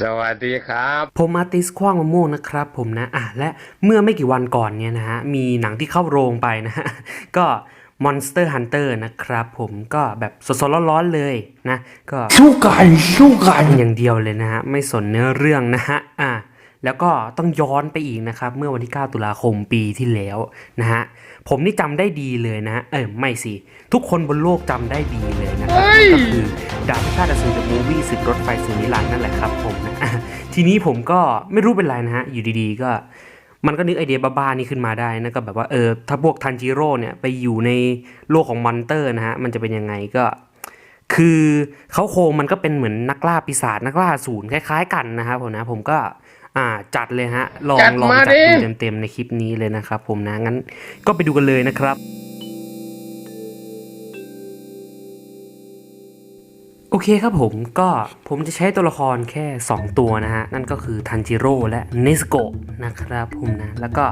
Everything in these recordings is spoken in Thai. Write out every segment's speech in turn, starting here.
สวัสดีครับ ผมอาร์ติสคว้างมะม่วงนะครับ ผมนะอะและเมื่อไม่กี่วันก่อนเนี่ยนะฮะมีหนังที่เข้าโรงไปนะฮะก็ Monster Hunter นะครับผมก็แบบสดๆร้อนๆเลยนะ ก็สู้กันสู้กันอย่างเดียวเลยนะฮะไม่สนเนื้อเรื่องนะฮะอะแล้วก็ต้องย้อนไปอีกนะครับ เมื่อวันที่ 9 ตุลาคมปีที่แล้วนะฮะผมนี่จำได้ดีเลยนะฮะเออไม่สิ ทุกคนบนโลกจำได้ดีเลยนะครับนั่นก็คือ ดาบพิฆาตอสูรเดอะมูฟวี่ศึกรถไฟสู่นิรันดร์นั่นแหละครับผมนะอะทีนี้ผมก็ไม่รู้เป็นไรนะฮะ อยู่ดีๆ ก็ มันก็นึกไอเดียบ้าๆนี่ขึ้นมาได้นะก็แบบว่าเออถ้าพวกทันจิโร่เนี่ยไปอยู่ในโลกของมอนเตอร์นะฮะ มันจะเป็นยังไงก็คือเขาโครงมันก็เป็นเหมือนนักล่าปีศาจนักล่าอสูรคล้ายๆกันนะครับผมนะผมก็อ่าจัดเลยฮะ ลองจัดลองมาจัดดิดูเต็มๆในคลิปนี้เลยนะครับผมนะงั้นก็ไปดูกันเลยนะครับ เคครับผมก็ผมจะใช้ตัวละครแค่ 2 ตัวนะฮะ นั่นก็คือทันจิโร่และเนสโกะนะครับผมนะ แล้วก็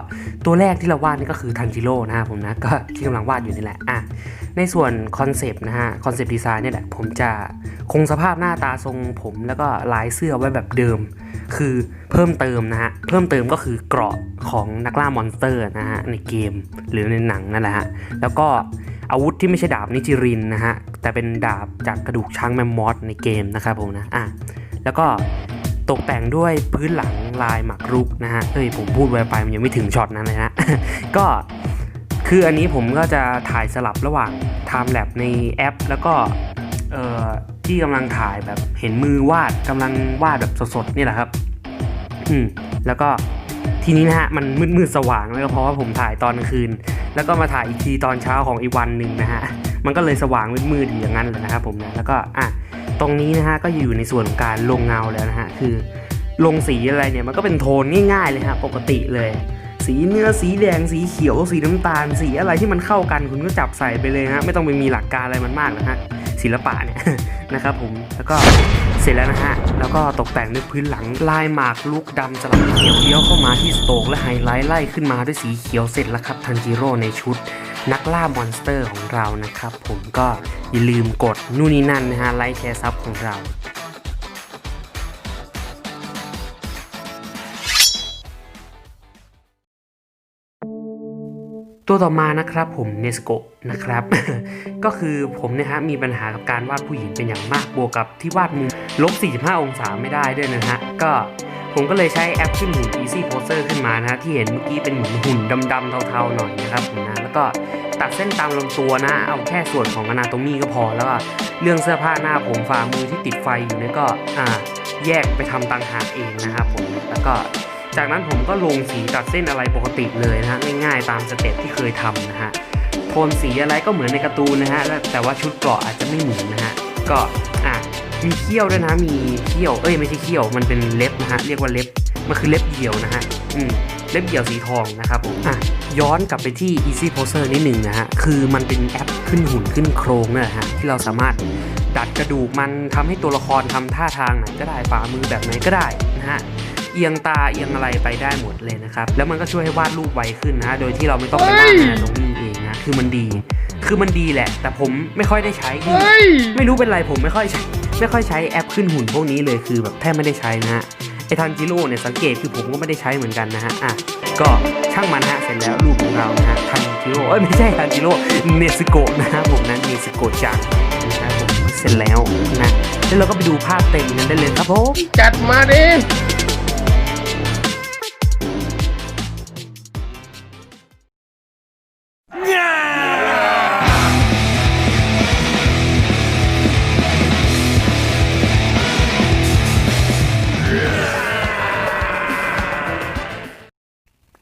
ตัวแรกที่เราวาดนี่ก็คือทันจิโร่นะครับผมนะ ก็ที่กำลังวาดอยู่นี่แหละอะในส่วนคอนเซปต์นะฮะคอนเซปต์ดีไซน์เนี่ยแหละผมจะคงสภาพหน้าตาทรงผมแล้วก็ลายเสื้อไว้แบบเดิม คือเพิ่มเติมนะฮะเพิ่มเติมก็คือเกราะของนักล่ามอนสเตอร์นะฮะในเกมหรือในหนังนั่นแหละฮะแล้วก็อาวุธที่ไม่ใช่ดาบนิจิรินนะฮะ แต่เป็นดาบจากกระดูกช้างแมมมอสในเกมนะครับผมนะอะแล้วก็ตกแต่งด้วยพื้นหลังลายหมากรุกนะฮะเอ้ยผมพูดไวไปมันยังไม่ถึงช็อตนั้นเลยนะก็คืออันนี้ผมก็จะถ่ายสลับระหว่าง Time Lab ในแอป แล้วก็เอ่อที่กำลังถ่ายแบบเห็นมือวาดกำลังวาดแบบสดๆนี่แหละครับอืมแล้วก็ทีนี้นะฮะมันมืดมืดๆสว่างแล้วเพราะว่าผมถ่ายตอนกลางคืน แล้วก็มาถ่ายอีกทีตอนเช้าของอีกวันหนึ่งนะฮะ มันก็เลยสว่างมืดๆอยู่อย่างนั้นเลยนะครับผมนะแล้วก็อะตรงนี้นะฮะก็อยู่ในส่วนของการลงเงาแล้วนะฮะคือ ลงสีอะไรเนี่ยมันก็เป็นโทนง่ายๆเลยฮะปกติเลย สีเนื้อสีแดงสีเขียว สีน้ำตาล สีอะไรที่มันเข้ากันคุณก็จับใส่ไปเลยฮะไม่ต้องไปมีหลักการอะไรมันมากนะฮะศิลปะเนี่ยนะครับผมแล้วก็เสร็จแล้วนะฮะ แล้วก็ตกแต่งด้วยพื้นหลังลายหมากลูกดำสลับเขียวเลี้ยวเข้ามาที่สโตกและไฮไลท์ไล่ขึ้นมาด้วยสีเขียวเสร็จแล้วครับทันจิโร่ในชุด นักล่ามอนสเตอร์ของเรานะครับ ผมก็อย่าลืมกดนู่นนี่นั่นนะฮะไลค์แชร์ซับของเราตัวต่อมานะครับผมเนสโกนะครับ ก็คือผมเนี่ยฮะมีปัญหากับการวาดผู้หญิงเป็นอย่างมากบวกกับที่วาดมุมลบ45 องศาไม่ได้ด้วยนะฮะก็ ผมก็เลยใช้แอปขึ้นหุ่น Easy Poser ขึ้นมานะที่เห็นเมื่อกี้เป็นเหมือนหุ่นดำๆเทาๆหน่อยนะครับผมนะแล้วก็ตัดเส้นตามลำตัวนะ เอาแค่ส่วนของอนาโตมีก็พอแล้วก็เรื่องเสื้อผ้าหน้าผมฝ่ามือที่ติดไฟอยู่เนี่ยก็อ่าแยกไปทำต่างหากเองนะครับผมแล้วก็จากนั้นผมก็ลงสีตัดเส้นอะไรปกติเลยนะฮะง่ายๆตามสเต็ปที่เคยทำนะฮะโทนสีอะไรก็เหมือนในการ์ตูนนะฮะแล้วแต่ว่าชุดเกราะอาจจะไม่เหมือนนะฮะก็อะ มีเขี้ยวด้วยนะ มีเขี้ยว เอ้ยไม่ใช่เขี้ยว มันเป็นเล็บนะฮะ เรียกว่าเล็บ มันคือเล็บเหยี่ยวนะฮะ อืมเล็บเหยี่ยวสีทองนะครับผมอะย้อนกลับไปที่ Easy Poser นิดหนึ่งนะฮะ คือมันเป็นแอปขึ้นหุ่นขึ้นโครงนั่นแหละฮะ ที่เราสามารถดัดกระดูกมันทำให้ตัวละครทำท่าทางไหนก็ได้ฝ่ามือแบบไหนก็ได้นะฮะเอียงตาเอียงอะไรไปได้หมดเลยนะครับ แล้วมันก็ช่วยให้วาดรูปไวขึ้นนะฮะ โดยที่เราไม่ต้องไปวาดแอนาโตมีเองนะ คือมันดี คือมันดีแหละ แต่ผมไม่ค่อยได้ใช้คือเฮ้ยไม่รู้เป็นไรผมไม่ค่อยใช้ ไม่ค่อยใช้แอปขึ้นหุ่นพวกนี้เลยคือแบบแทบไม่ได้ใช้นะฮะไอทันจิโร่เนี่ยสังเกตคือผมก็ไม่ได้ใช้เหมือนกันนะฮะอะก็ช่างมันฮะเสร็จแล้วรูปของเรานะฮะทันจิโร่เอ้ยไม่ใช่ทันจิโร่เนสโกะนะฮะผมนั้นเนสโกะจังนะฮะผมเสร็จแล้วนะแล้วเราก็ไปดูภาพเต็มกันได้เลยครับผมจัดมาดิ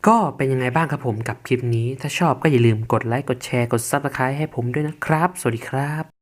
ก็เป็นยังไงบ้างครับผมกับคลิปนี้ ถ้าชอบก็อย่าลืมกดไลค์ กดแชร์ กด Subscribe ให้ผมด้วยนะครับ สวัสดีครับ